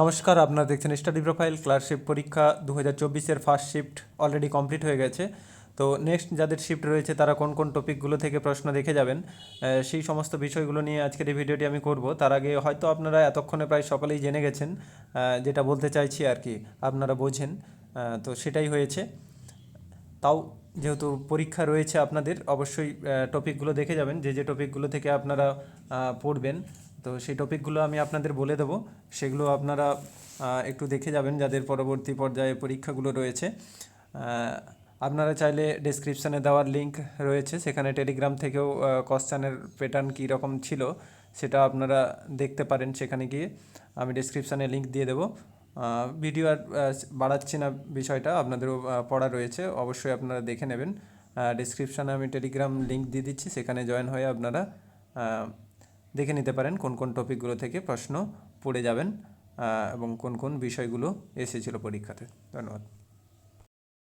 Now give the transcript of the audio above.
নমস্কার, আপনারা দেখছেন স্টাডি প্রোফাইল, ক্লাসশিপ পরীক্ষা দু হাজার চব্বিশের ফার্স্ট শিফট অলরেডি কমপ্লিট হয়ে গেছে। তো নেক্সট যাদের শিফট রয়েছে, তারা কোন কোন টপিকগুলো থেকে প্রশ্ন দেখে যাবেন সেই সমস্ত বিষয়গুলো নিয়ে আজকের এই ভিডিওটি আমি করব। তার আগে হয়তো আপনারা এতক্ষণে প্রায় সকলেই জেনে গেছেন যেটা বলতে চাইছি আর কি, আপনারা বোঝেন তো সেটাই হয়েছে। তাও যেহেতু পরীক্ষা রয়েছে আপনাদের, অবশ্যই টপিকগুলো দেখে যাবেন, যে যে টপিকগুলো থেকে আপনারা পড়বেন। তো সেই টপিকগুলো আমি আপনাদের বলে দেবো। সেগুলো আপনারা একটু দেখে যাবেন যাদের পরবর্তী পর্যায়ে পরীক্ষাগুলো রয়েছে। আপনারা চাইলে ডেসক্রিপশানে দেওয়ার লিঙ্ক রয়েছে। সেখানে টেলিগ্রাম থেকেও কোশ্চানের প্যাটার্ন কী রকম ছিল সেটা আপনারা দেখতে পারেন সেখানে গিয়ে। আমি ডেসক্রিপশানে লিঙ্ক দিয়ে দেবো। ভিডিও আর বাড়াচ্ছি না বিষয়টা, আপনাদেরও পড়া রয়েছে। অবশ্যই আপনারা দেখে নেবেন। ডিসক্রিপশানে আমি টেলিগ্রাম লিঙ্ক দিয়ে দিচ্ছি। সেখানে জয়েন হয়ে আপনারা দেখে নিতে পারেন কোন কোন টপিকগুলো থেকে প্রশ্ন পড়ে যাবেন এবং কোন কোন বিষয়গুলো এসেছিল পরীক্ষাতে। ধন্যবাদ।